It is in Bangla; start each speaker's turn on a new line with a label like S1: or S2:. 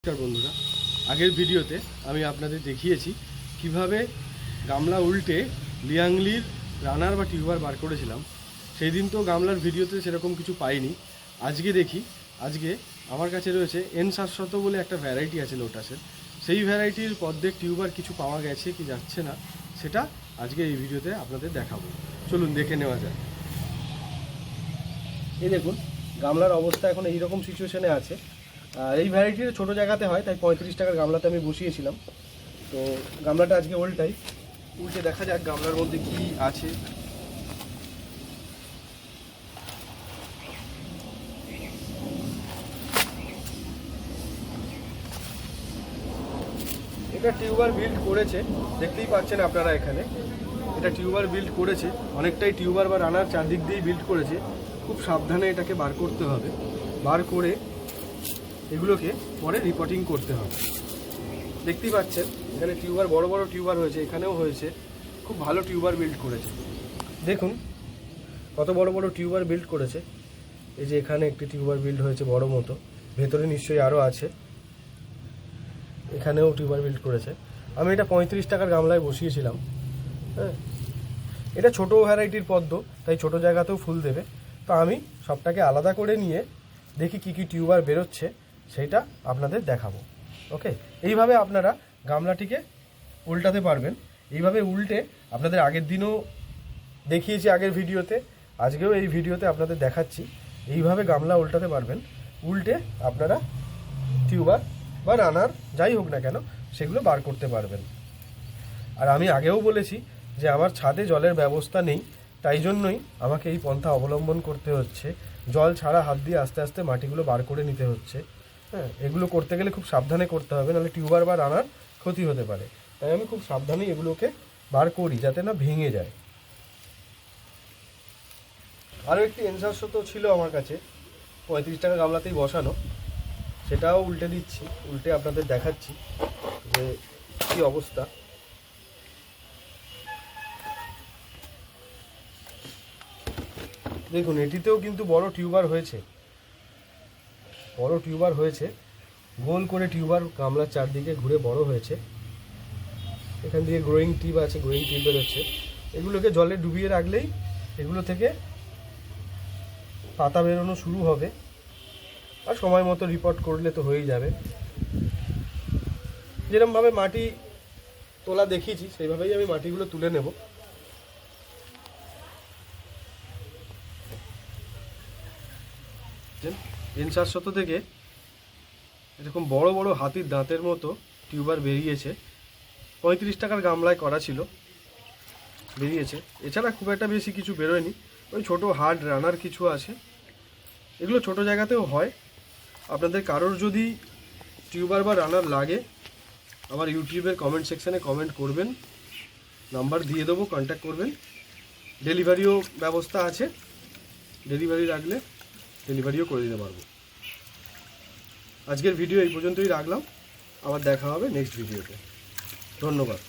S1: নমস্কার বন্ধুরা। আগের ভিডিওতে আমি আপনাদের দেখিয়েছি কীভাবে গামলা উল্টে লিয়াংলির রানার বা টিউবার বার করেছিলাম। সেই দিন তো গামলার ভিডিওতে সেরকম কিছু পাইনি। আজকে দেখি, আজকে আমার কাছে রয়েছে এন সাতশত বলে একটা ভ্যারাইটি আছে লোটাসের সেই ভ্যারাইটির পদ্মের টিউবার কিছু পাওয়া গেছে কি যাচ্ছে না, সেটা আজকে এই ভিডিওতে আপনাদের দেখাবো। চলুন দেখে নেওয়া যাক। এই দেখুন, গামলার অবস্থা এখন এইরকম সিচুয়েশনে আছে। এই ভ্যারাইটির ছোটো জায়গাতে হয়, তাই পঁয়ত্রিশ টাকার গামলাতে আমি বসিয়েছিলাম। তো গামলাটা আজকে উল্টাই। উল্টে দেখা যাক গামলার মধ্যে কি আছে। এটা টিউবার বিল্ড করেছে, দেখতেই পাচ্ছেন আপনারা এখানে। এটা টিউবার বিল্ড করেছে, অনেকটাই টিউবার বা রানার চারদিক দিয়েই বিল্ড করেছে। খুব সাবধানে এটাকে বার করতে হবে। বার করে এগুলোকে পরে রিপোর্টিং করতে হবে। দেখতেই পাচ্ছেন, এখানে টিউবার, বড় বড় টিউবার হয়েছে, এখানেও হয়েছে। খুব ভালো টিউবার বিল্ড করেছে। দেখুন, কত বড় বড় টিউবার বিল্ড করেছে। এই যে এখানে একটি টিউবার বিল্ড হয়েছে বড় মতো, ভেতরে নিশ্চয়ই আরও আছে। এখানেও টিউবার বিল্ড করেছে। আমি এটা পঁয়ত্রিশ টাকার গামলায় বসিয়েছিলাম হ্যাঁ। এটা ছোটো ভ্যারাইটির পদ্ম, তাই ছোট জায়গাতেও ফুল দেবে। তো আমি সবটাকে আলাদা করে নিয়ে দেখি কি কি টিউবার বেরোচ্ছে। সেইটা আপনাদের দেখাবো। ওকে এইভাবে আপনারা গামলাটিকে উল্টাতে পারবেন। এইভাবে উল্টে আপনাদের আগের দিনও দেখিয়েছি আগের ভিডিওতে, আজকেও এই ভিডিওতে আপনাদের দেখাচ্ছি। এইভাবে গামলা উল্টাতে পারবেন। উল্টে আপনারা টিউবার বা রানার যাই হোক না কেন, সেগুলো বার করতে পারবেন। আর আমি আগেও বলেছি যে আমার ছাদে জলের ব্যবস্থা নেই, তাই জন্যই আমাকে এই পন্থা অবলম্বন করতে হচ্ছে। জল ছাড়া হাত দিয়ে আস্তে আস্তে মাটিগুলো বার করে নিতে হচ্ছে। হ্যাঁ এগুলো করতে গেলে খুব সাবধানে করতে হবে, নাহলে টিউবার বা রানার ক্ষতি হতে পারে। তাই আমি খুব সাবধানে এগুলোকে বার করি, যাতে না ভেঙে যায়। আরও একটি এনসার্স তো ছিল আমার কাছে, পঁয়ত্রিশ টাকা গামলাতেই বসানো। সেটাও উল্টে দিচ্ছি, উল্টে আপনাদের দেখাচ্ছি যে কী অবস্থা। দেখুন, এটিতেও কিন্তু বড় টিউবার হয়েছে। বড় টিউবার হয়েছে। গোল করে টিউবার গামলার চারদিকে ঘুরে বড় হয়েছে। এখান দিয়ে গ্রোয়িং টিউব আছে গ্রোয়িং টিউব বেরোচ্ছে এগুলোকে জলে ডুবিয়ে রাখলেই এগুলো থেকে পাতা বেরোনো শুরু হবে। আর সময় মতো রিপোর্ট করলে তো হয়েই যাবে। যেরমভাবে মাটি তোলা দেখিয়েছি, সেইভাবেই আমি মাটিগুলো তুলে নেব। এন সাতশত থেকে এরকম বড় বড় হাতির দাঁতের মতো টিউবার বেরিয়েছে। পঁয়ত্রিশ টাকার গামলায় করা ছিল। বেরিয়েছে। এছাড়া খুব একটা বেশি কিছু বেরোয়নি। ওই ছোট হার্ড রানার কিছু আছে। এগুলো ছোট জায়গাতেও হয়। আপনাদের কারোর যদি টিউবার বা রানার লাগে, আমার ইউটিউবের কমেন্ট সেকশানে কমেন্ট করবেন। নাম্বার দিয়ে দেবো কন্ট্যাক্ট করবেন। ডেলিভারিও ব্যবস্থা আছে। ডেলিভারি রাখলে ডেলিভারিও করে দিতে পারব। আজকের ভিডিও এই পর্যন্তই রাখলাম। আবার দেখা হবে নেক্সট ভিডিওতে। ধন্যবাদ।